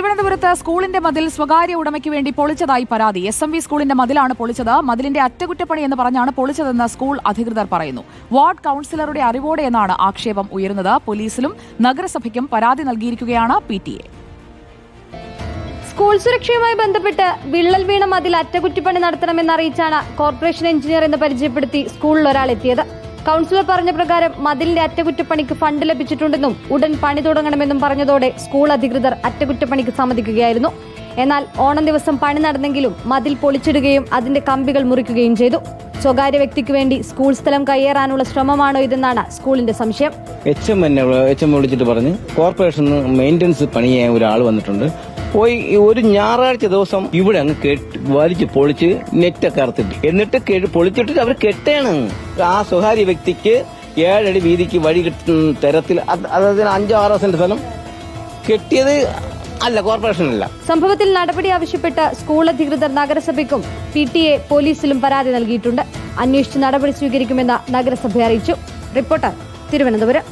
തിരുവനന്തപുരത്ത് സ്കൂളിന്റെ മതിൽ സ്വകാര്യ ഉടമയ്ക്ക് വേണ്ടി പൊളിച്ചതായി പരാതി. എസ് എം വി സ്കൂളിന്റെ മതിലാണ് പൊളിച്ചത്. മതിലിന്റെ അറ്റകുറ്റപ്പണി എന്ന് പറഞ്ഞാണ് പൊളിച്ചതെന്ന് സ്കൂൾ അധികൃതർ പറയുന്നു. വാർഡ് കൌൺസിലറുടെ അറിവോടെ എന്നാണ് ആക്ഷേപം ഉയരുന്നത്. പോലീസിലും നഗരസഭയ്ക്കും പരാതി നൽകിയിരിക്കുകയാണ് പി ടി എ. സ്കൂൾ സുരക്ഷയുമായി ബന്ധപ്പെട്ട് വിള്ളൽ വീണ മതിൽ അറ്റകുറ്റപ്പണി നടത്തണമെന്ന് അറിയിച്ചാണ് കോർപ്പറേഷൻ എഞ്ചിനീയർ എന്ന് പരിചയപ്പെടുത്തി സ്കൂളിൽ ഒരാൾ എത്തിയത്. കൗൺസിലർ പറഞ്ഞ പ്രകാരം മതിലിന്റെ അറ്റകുറ്റപ്പണിക്ക് ഫണ്ട് ലഭിച്ചിട്ടുണ്ടെന്നും ഉടൻ പണി തുടങ്ങണമെന്നും പറഞ്ഞതോടെ സ്കൂൾ അധികൃതർ അറ്റകുറ്റപ്പണിക്ക് സമ്മതിക്കുകയായിരുന്നു എന്നാൽ ഓണം ദിവസം പണി നടന്നെങ്കിലും മതിൽ പൊളിച്ചിടുകയും അതിന്റെ കമ്പികൾ മുറിക്കുകയും ചെയ്തു. സ്വകാര്യ വ്യക്തിക്ക് വേണ്ടി സ്കൂൾ സ്ഥലം കയ്യേറാനുള്ള ശ്രമമാണോ ഇതെന്നാണ് സ്കൂളിന്റെ സംശയം. എച്ച് എം എന്നെ എച്ച് എം വിളിച്ചിട്ട് പറഞ്ഞ് കോർപ്പറേഷൻ മെയിന്റനൻസ് പണി ചെയ്യാൻ ഒരാൾ വന്നിട്ടുണ്ട്. പോയി ഒരു ഞായറാഴ്ച ദിവസം ഇവിടെ അങ്ങ് കെട്ടി വലിച്ച് പൊളിച്ച് നെറ്റൊക്കെ അറുത്തിട്ട്. എന്നിട്ട് പൊളിച്ചിട്ട് അവർ കെട്ടാണ്. ആ സ്വകാര്യ വ്യക്തിക്ക് ഏഴടി വീതിക്ക് വഴി കിട്ടുന്ന തരത്തിൽ അത് അതായത് അഞ്ചോ ആറോ സെന്റ് സ്ഥലം കെട്ടിയത് അല്ല കോർപ്പറേഷനല്ല. സംഭവത്തിൽ നടപടി ആവശ്യപ്പെട്ട് സ്കൂൾ അധികൃതർ നഗരസഭയ്ക്കും പി ടി എ പോലീസിലും പരാതി നൽകിയിട്ടുണ്ട്. അന്വേഷിച്ച് നടപടി സ്വീകരിക്കുമെന്ന് നഗരസഭ അറിയിച്ചു. റിപ്പോർട്ടർ തിരുവനന്തപുരം.